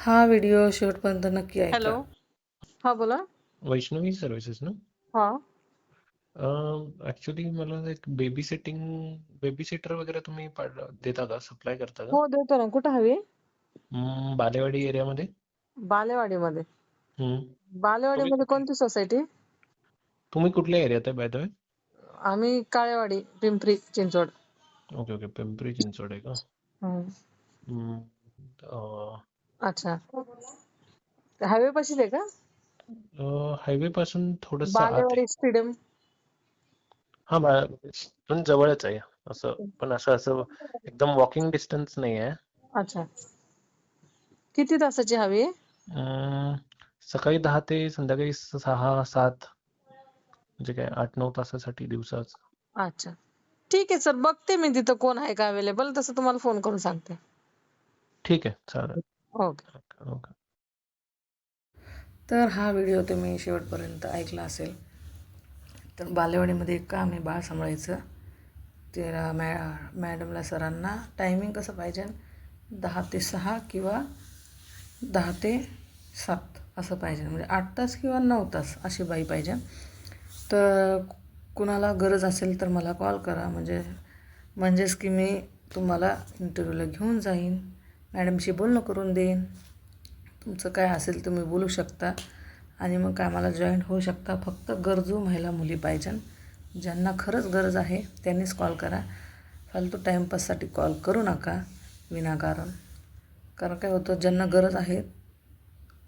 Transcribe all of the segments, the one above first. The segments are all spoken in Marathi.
हा व्हिडिओ शेवटपर्यंत नक्की ऐका हॅलो हा बोला। वैष्णवी सर्व्हिसेस ना? हा। ऍक्च्युली मला एक बेबी सिटिंग बेबी सिटर वगैरे तुम्ही पाड- देता का? सप्लाय करता का? हो देतो ना. कुठं हवी? हम्म, बालेवाडी एरियामध्ये बालेवाडीमध्ये. हम्म. बालेवाडीमध्ये? कोणती सोसायटी तुम्ही कुठल्या एरियात आहे बाय द वे आम्ही काळेवाडी पिंपरी चिंचवड. ओके ओके पिंपरी चिंचवड आहे का? हम्म. हम्म, अं, अच्छा. हायवे पाशीच आहे का? हायवे पासून थोडस बालेवाडी स्टेडियम. हा बा- पण जवळच आहे. असं पण असं असं एकदम वॉकिंग डिस्टन्स नाही आहे. अच्छा. किती तासाची हवी आहे अं, सकाळी दहा ते संध्याकाळी सहा सात म्हणजे काय आठ नऊ तासासाठी दिवसाच. अच्छा. ठीक आहे सर. बघते मी तिथं कोण आहे का अवेलेबल तसं तुम्हाला फ़ोन करून सांगते. ठीक आहे चालेल. ओके. ओके तर हा व्हिडिओ तुम्ही शेवटपर्यंत ऐकला असेल तर बालेवाडीमध्ये एक काम आहे बाळ सांभाळायचं. त्याला मॅ मॅडमला सरांना टायमिंग कसं पाहिजे? दहा ते सहा किंवा दहा ते सात असं पाहिजे. म्हणजे आठ तास किंवा नऊ तास अशी बाई पाहिजे. तर कुणाला गरज असेल तर मला कॉल करा. म्हणजे म्हणजेच की मी तुम्हाला इंटरव्ह्यूला घेऊन जाईन. मॅडमशी बोलणं करून देईन. तुमचं काय असेल तुम्ही बोलू शकता. आणि मग कामाला जॉईन होऊ शकता. फक्त गरजू महिला मुली पाहिजे. ज्यांना खरंच गरज आहे त्यांनीच कॉल करा. फालतू टाईमपाससाठी कॉल करू नका विनाकारण. कारण काय होतं ज्यांना गरज आहे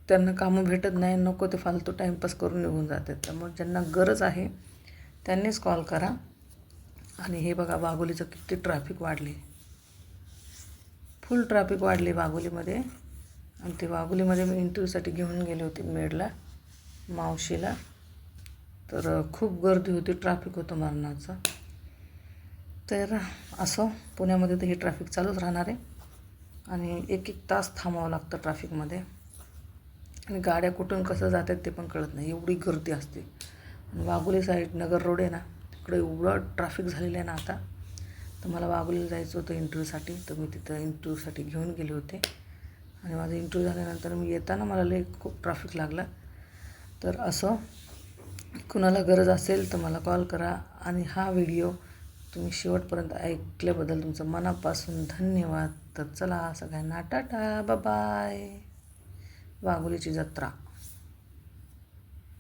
त्यांना कामं भेटत नाही नको ते फालतू टाईमपास करून निघून जातात. त्यामुळे ज्यांना गरज आहे त्यांनीच कॉल करा. आणि हे बघा वाघोलीचं किती ट्रॅफिक वाढले. फुल ट्रॅफिक वाढले वाघोलीमध्ये आणि ते वाघोलीमध्ये मी इंटरव्ह्यूसाठी घेऊन गेले होते मेडला मावशीला. तर खूप गर्दी होती ट्रॅफिक होतं मरणाचं. तर असं पुण्यामध्ये तर हे ट्रॅफिक चालूच राहणार आहे. आणि एक एक तास थांबावं लागतं ट्रॅफिकमध्ये. आणि गाड्या कुठून कसं जातात ते पण कळत नाही. एवढी गर्दी असते. आणि वाघोली साईड नगर रोड आहे ना तिकडे एवढं ट्रॅफिक झालेलं आहे ना आता. तर मला वागोलीला जायचं होतं इंटरव्ह्यूसाठी तर मी तिथं इंटरव्ह्यूसाठी घेऊन गेले होते. आणि माझा इंटरव्ह्यू झाल्यानंतर मी येताना मला लई खूप ट्रॅफिक लागलं. तर असं कुणाला गरज असेल तर मला कॉल करा आणि हा व्हिडिओ तुम्ही शेवटपर्यंत ऐकल्याबद्दल तुमचं मनापासून धन्यवाद. तर चला सगळ्यांना टाटा बाय वाघोलीची जत्रा.